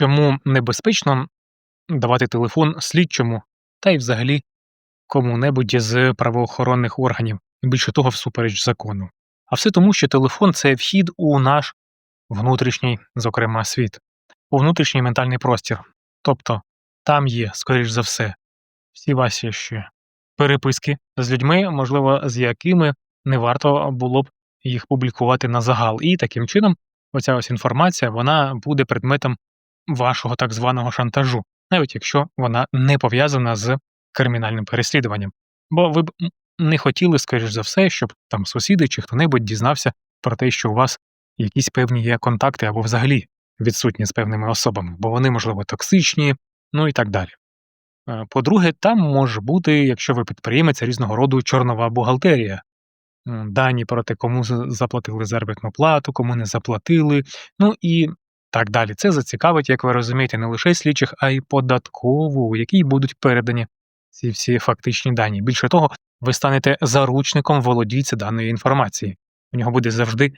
чому небезпечно давати телефон слідчому та й взагалі кому-небудь з правоохоронних органів, більше того, всупереч закону. А все тому, що телефон це вхід у наш внутрішній, зокрема, світ, у внутрішній ментальний простір. Тобто там є, скоріш за все, всі ваші ще переписки з людьми, можливо, з якими не варто було б їх публікувати на загал. І таким чином, оця ось інформація вона буде предметом вашого так званого шантажу, навіть якщо вона не пов'язана з кримінальним переслідуванням. Бо ви б не хотіли, скоріш за все, щоб там сусіди чи хто-небудь дізнався про те, що у вас якісь певні є контакти або взагалі відсутні з певними особами, бо вони, можливо, токсичні, ну і так далі. Е, По-друге, там може бути, якщо ви підприємець, різного роду чорнова бухгалтерія. Дані про те, кому заплатили заробітну плату, кому не заплатили, ну і так далі. Це зацікавить, як ви розумієте, не лише слідчих, а й податкову, якій будуть передані ці всі фактичні дані. Більше того, ви станете заручником володійця даної інформації. У нього буде завжди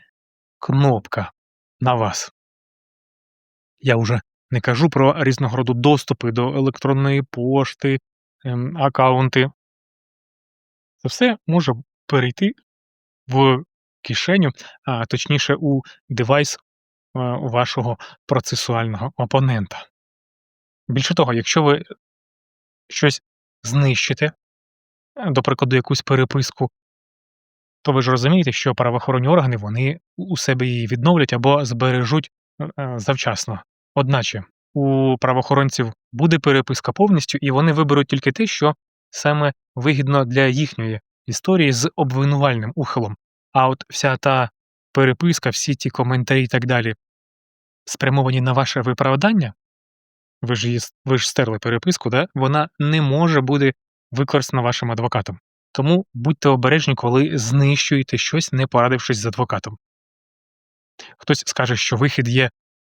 кнопка на вас. Я вже не кажу про різного роду доступи до електронної пошти, ем, акаунти. Це все може перейти в кишеню, а точніше у девайс вашого процесуального опонента. Більше того, якщо ви щось знищите, е, до прикладу, якусь переписку, то ви ж розумієте, що правоохоронні органи вони у себе її відновлять або збережуть е, е, завчасно. Одначе у правоохоронців буде переписка повністю, і вони виберуть тільки те, що саме вигідно для їхньої історії з обвинувальним ухилом. А от вся та переписка, всі ті коментарі і так далі, спрямовані на ваше виправдання, ви ж її ви ж стерли переписку, да? вона не може бути використана вашим адвокатом. Тому будьте обережні, коли знищуєте щось, не порадившись з адвокатом. Хтось скаже, що вихід є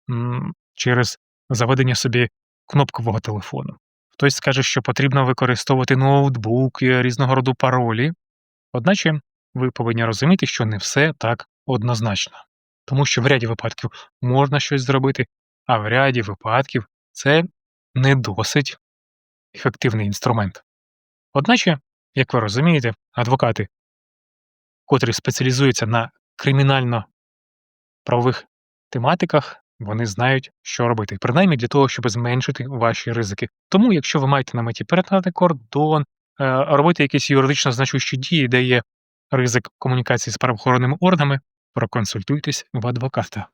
м, через заведення собі кнопкового телефону. Хтось скаже, що потрібно використовувати ноутбук і різного роду паролі. Одначе ви повинні розуміти, що не все так однозначно. Тому що в ряді випадків можна щось зробити, а в ряді випадків це не досить ефективний інструмент. Одначе, як ви розумієте, адвокати, котрі спеціалізуються на кримінально-правових тематиках, вони знають, що робити, принаймні для того, щоб зменшити ваші ризики. Тому, якщо ви маєте на меті перетинати кордон, е, робити якісь юридично значущі дії, де є ризик комунікації з правоохоронними органами, проконсультуйтесь в адвоката.